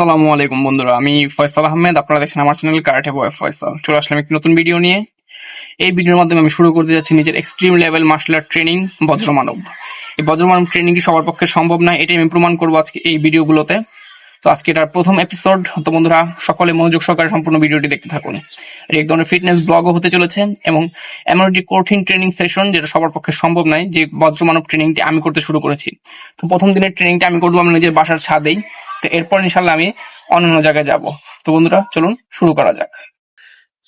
আসসালামু আলাইকুম বন্ধুরা, আমি ফয়সাল আহমেদ, আপনারা দেখছেন আমার চ্যানেল কারাটে বয় ফয়সাল চলে আসলাম একটি নতুন ভিডিও নিয়ে। এই ভিডিওর মাধ্যমে আমি শুরু করতে যাচ্ছি নিজের extreme level martial art training বজ্রমানব। এই বজ্রমানব ট্রেনিংটি সবার পক্ষে সম্ভব নয় এটাই আমি প্রমাণ করব আজকে এই ভিডিওগুলোতে তো আজকে এটার প্রথম এপিসোড তো বন্ধুরা, সকলে মনোযোগ সহকারে সম্পূর্ণ ভিডিওটি দেখতে থাকুন। এক ধরনের ফিটনেস ব্লগও হতে চলেছে, এবং এমন একটি কঠিন ট্রেনিং সেশন যেটা সবার পক্ষে সম্ভব নয়, যে বজ্রমানব ট্রেনিংটি আমি করতে শুরু করেছি। তো প্রথম দিনের ট্রেনিংটা আমি করব, আমার নিজের বাসার ছাদেই। তো এরপর ইনশাল্লাহ আমি অন্যান্য জায়গায় যাব। তো বন্ধুরা, চলুন শুরু করা যাক।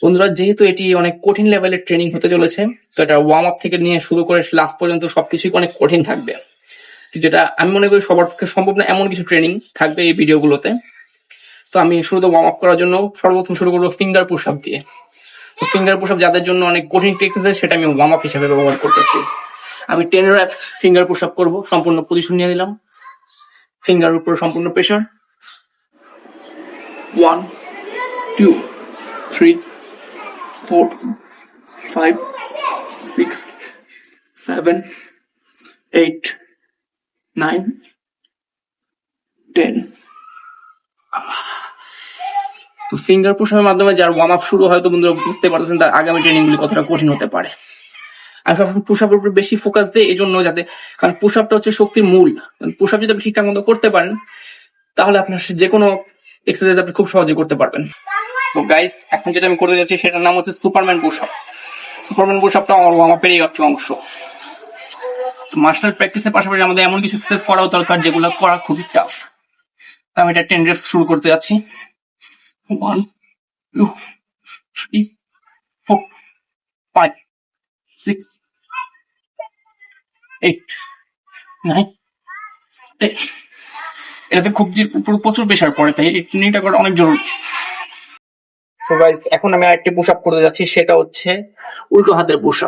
বন্ধুরা, যেহেতু এটি অনেক কঠিন লেভেলের ট্রেনিং হতে চলেছে, তো এটা ওয়ার্ম আপ থেকে নিয়ে শুরু করে লাস্ট পর্যন্ত সবকিছুই অনেক কঠিন থাকবে। যেটা আমি মনে করি সবার পক্ষে সম্ভব না, এমন কিছু ট্রেনিং থাকবে এই ভিডিওগুলোতে তো আমি শুরুতে ওয়ার্ম আপ করার জন্য সর্বপ্রথম শুরু করব ফিঙ্গার পুশ আপ দিয়ে। তো ফিঙ্গার পুশ আপ যাদের জন্য অনেক কঠিন এক্সারসাইজ সেটা আমি ওয়ার্ম আপ হিসেবে ব্যবহার করতেছি। আমি ten reps finger push up করব, সম্পূর্ণ পজিশন নিয়ে দিলাম ফিঙ্গার উপর সম্পূর্ণ pressure one two three four five six seven eight nine ten তো ফিঙ্গার পুশের মাধ্যমে যার ওয়ার্ম আপ শুরু হয়, তো বন্ধুরা বুঝতে পারছেন তার আগামী ট্রেনিং গুলি কতটা কঠিন হতে পারে। আমি সবসময় পুশ আপের উপর বেশি ফোকাস দিই এই জন্য যাতে, কারণ পুশ আপটা হচ্ছে শক্তির মূল। পুশ আপ যদি আপনি ঠিকঠাক মতো করতে পারেন, তাহলে আপনার যে কোনো এক্সারসাইজ আপনি খুব সহজে করতে পারবেন। তো গাইস এখন যেটা আমি করতে যাচ্ছি, সেটার নাম হচ্ছে superman push up superman push আপটা আমার আপেরই একটি অংশ। মাস্টার প্র্যাকটিসের পাশাপাশি আমাদের এমন কিছু এক্সারসাইজ করাও দরকার, যেগুলো করা খুবই টাফ আমি এটা টেন রেপস শুরু করতে যাচ্ছি। One two three six eight nine এটাতে খুব যে পুরো প্রচুর প্রেশার পড়ে, তাই ট্রেনিংটা করা অনেক জরুরি। সো গাইস এখন আমি আরেকটি পুশ আপ করতে যাচ্ছি, সেটা হচ্ছে উল্টো হাতের পুশ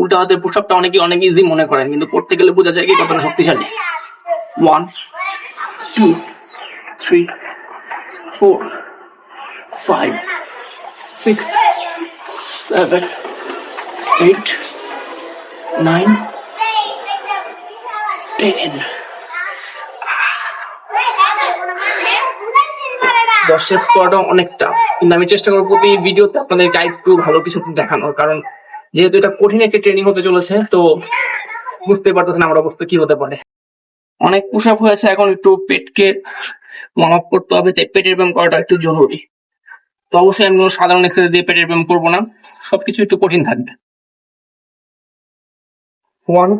উল্টো হাতের পুশ আপটা অনেকে অনেক ইজি মনে করেন, কিন্তু করতে গেলে বোঝা যায় কি কতটা শক্তিশালী। One two three four five six seven eight nine ten দশ সেট করাটা অনেকটা। কিন্তু আমি চেষ্টা করব প্রতি ভিডিওতে আপনাদেরকে একটু ভালো কিছু দেখানোর কারণ যেহেতু এটা কঠিন একটা ট্রেনিং হতে চলেছে তো বুঝতে পারতেছেন আমার অবস্থা কি হতে পারে। অনেক পুশ আপ হয়েছে এখন একটু পেটকে ওয়ার্ম আপ করতে হবে তাই পেটের ব্যায়াম করাটা একটু জরুরি। তো অবশ্যই আমি কোনো সাধারণ এক্সারসাইজ দিয়ে পেটের ব্যায়াম করব না সবকিছু একটু কঠিন থাকবে। One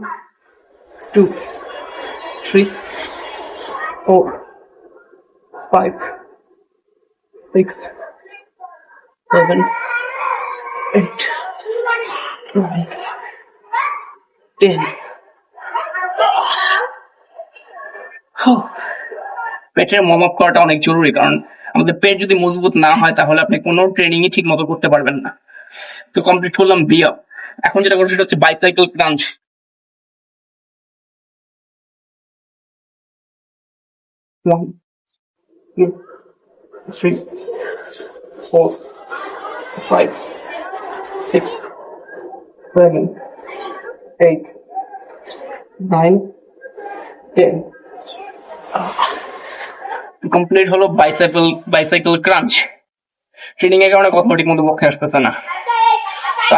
two three four five six, seven, eight, nine, ten. পেটের ওয়ার্ম আপ করাটা অনেক জরুরি কারণ আমাদের পেট যদি মজবুত না হয় তাহলে আপনি কোনো ট্রেনিং ঠিক মতো করতে পারবেন না। তো কমপ্লিট করলাম বি আপ এখন যেটা করছি সেটা হচ্ছে bicycle crunch One, two, three, four, five, six, seven, eight, nine, ten. Complete হলো বাইসাইকেল বাইসাইকেল ক্রাঞ্চ ট্রেনিং এর কারণে কথা ঠিক মতো পক্ষে আসতেছে না।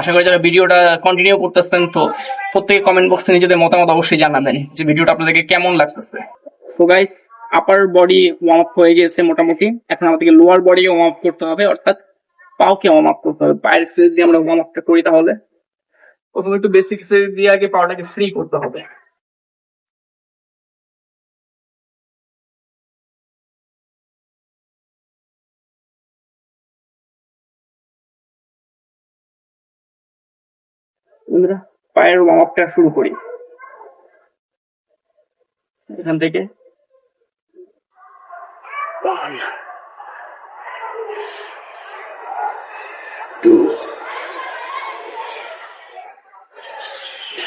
আশা করি যারা ভিডিওটা কন্টিনিউ করতেছেন তো প্রত্যেকে কমেন্ট বক্সে নিজেদের মতামত অবশ্যই জানাবেন যে ভিডিওটা আপনাদেরকে কেমন লাগতেছে। So guys upper body warm up হয়ে গেছে মোটামুটি। এখন আমাদেরকে লোয়ার বডি ওয়ার্ম আপ করতে হবে, অর্থাৎ পাওকে ওয়ার্ম আপ করতে হবে। পায়ের এক্সারসাইজ দিয়ে আমরা ওয়ার্ম আপটা করি তাহলে। প্রথমে একটু বেসিক এক্সারসাইজ দিয়ে আগে পাওয়াটাকে ফ্রি করতে হবে। পায়ের ওয়ার্ম আপটা শুরু করি। এখান থেকে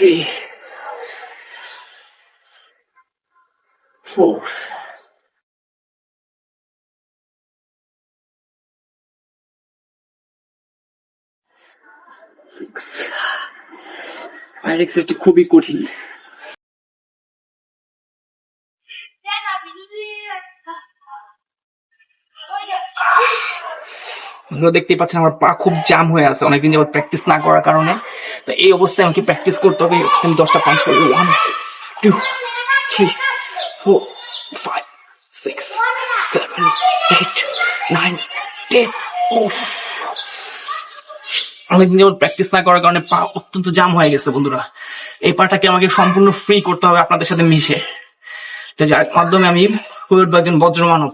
three, four, six. পায়ের এক্সারসাইজটি খুবই কঠিন দেখতেই পাচ্ছেন আমার পা খুব জাম হয়ে আছে। অনেকদিন যাবত প্র্যাকটিস না করার কারণে। তো এই অবস্থায় আমাকে প্র্যাকটিস করতে হবে। আমি দশটা পাঁচ করি। One two three four five six seven eight nine ten ও অনেকদিন যাবত প্র্যাকটিস না করার কারণে পা অত্যন্ত জাম হয়ে গেছে, বন্ধুরা। এই পাটাকে আমাকে সম্পূর্ণ ফ্রি করতে হবে আপনাদের সাথে মিশে। তো যার মাধ্যমে আমি হয়ে একজন বজ্রমানব।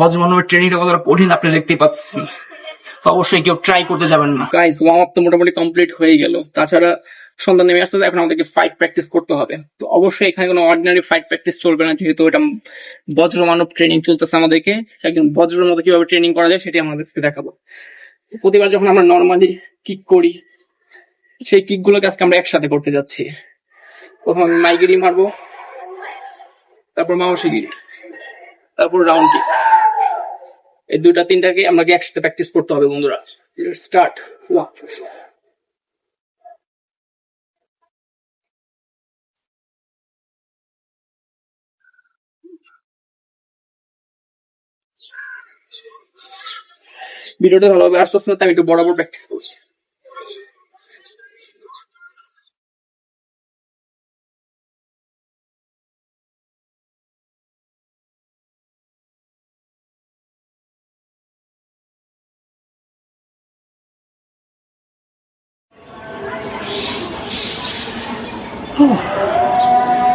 বজ্রমানবের ট্রেনিংটা কতটা কঠিন আপনি দেখতেই পাচ্ছেন। তো অবশ্যই কেউ ট্রাই করতে যাবেন না। গাইস ওয়ার্ম আপ তো মোটামুটি কমপ্লিট হয়ে গেল। তাছাড়া সন্ধ্যা নেমে আসতে এখন আমাদেরকে ফাইট প্র্যাকটিস করতে হবে। তো অবশ্যই এখানে কোনো অর্ডিনারি ফাইট প্র্যাকটিস চলবে না, যেহেতু এটা বজ্রমানব ট্রেনিং চলতেছে আমাদেরকে। একজন বজ্রের মতো কীভাবে ট্রেনিং করা যায়, সেটি আমাদেরকে দেখাবো। প্রতিবার যখন আমরা নর্মালি কিক করি, সেই কিক গুলোকে আজকে আমরা একসাথে করতে যাচ্ছি। প্রথম আমি মাইগিরি মারবো, তারপর মাওসিগিরি তারপর রাউন্ড কিক এই দুইটা, তিনটাকে আমাকে একসাথে প্র্যাকটিস করতে হবে বন্ধুরা। স্টার্ট ভিডিওটা ভালোভাবে আসতে না, আমি একটু বরাবর প্র্যাকটিস করি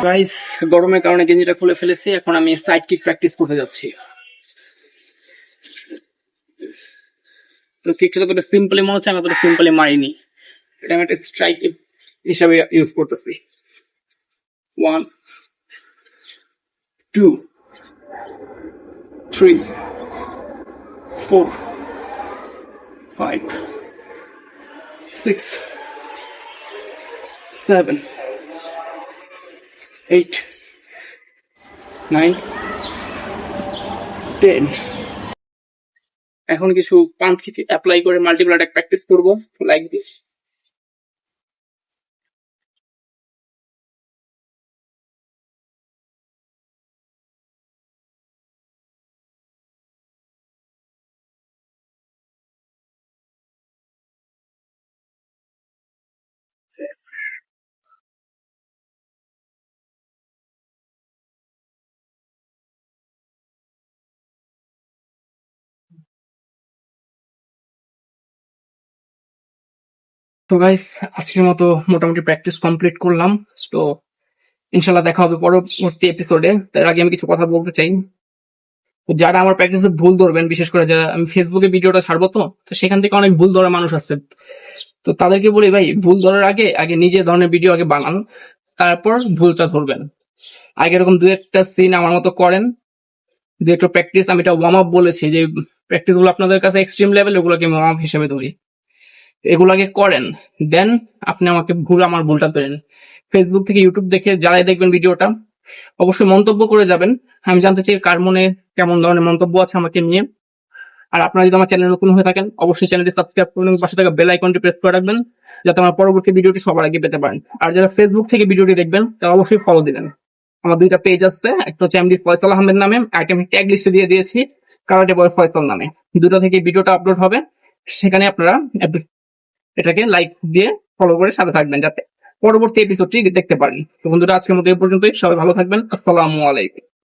গাইস গরমের কারণে গেঞ্জিটা খুলে ফেলেছি, এখন আমি সাইড কিক প্র্যাকটিস করতে যাচ্ছি। তো কিকটা যতটা সিম্পলি মনে হচ্ছে, আমি অতটা সিম্পলি মারিনি। এটা আমি একটা স্ট্রাইক হিসাবে ইউজ করতেছি। One two three four five six seven eight nine ten এখন কিছু পাম্প কিক অ্যাপ্লাই করে মাল্টিপল অ্যাটাক প্র্যাকটিস করব লাইক দিস Yes. তো গাইস আজকের মতো মোটামুটি প্র্যাকটিস কমপ্লিট করলাম। তো ইনশাল্লাহ দেখা হবে পরবর্তী এপিসোডে তার আগে আমি কিছু কথা বলতে চাই। যারা আমার প্র্যাকটিসে ভুল ধরবেন, বিশেষ করে যারা আমি ফেসবুকে ভিডিওটা ছাড়বো তো তো সেখান থেকে অনেক ভুল ধরা মানুষ আছে। তো তাদেরকে বলি, ভাই, ভুল ধরার আগে আগে নিজে ধরনের ভিডিও আগে বানান, তারপর ভুলটা ধরবেন। আগে এরকম দু একটা সিন আমার মতো করেন। দু একটা প্র্যাকটিস আমি এটা ওয়ার্ম আপ বলেছি যে প্র্যাকটিসগুলো আপনাদের কাছে এক্সট্রিম লেভেল ওগুলোকে আমি ওয়ার্ম আপ হিসেবে ধরি। এগুলাকে করেন। দেন আপনি আমাকে ভুল আমার ভুলটা পেলেন। ফেসবুক থেকে ইউটিউব দেখে যারাই দেখবেন ভিডিওটা, অবশ্যই মন্তব্য করে যাবেন। আমি জানতে চাই কার মনে কেমন ধরনের মন্তব্য আছে আমাকে নিয়ে। আর আপনারা যদি আমার চ্যানেল নতুন হয়ে থাকেন, অবশ্যই চ্যানেলটি সাবস্ক্রাইব করুন পাশে থাকা বেল আইকনটি প্রেস করে রাখবেন, যাতে আমার পরবর্তী ভিডিওটি সবার আগে পেতে পারেন। আর যারা ফেসবুক থেকে ভিডিওটি দেখবেন, তারা অবশ্যই ফলো দিবেন। আমার দুইটা পেজ আছে, একটা হচ্ছে এমডি ফয়সাল আহমেদ নামে একটা আমি ট্যাগ লিস্টে দিয়ে দিয়েছি কারাটে বয় ফয়সাল নামে। দুটো থেকে ভিডিওটা আপলোড হবে, সেখানে আপনারা এটাকে লাইক দিয়ে ফলো করে সাথে থাকবেন যাতে পরবর্তী এপিসোডটি দেখতে পারেন তো বন্ধুরা, আজকের মতো এই পর্যন্তই। সবাই ভালো থাকবেন। আসসালামু আলাইকুম।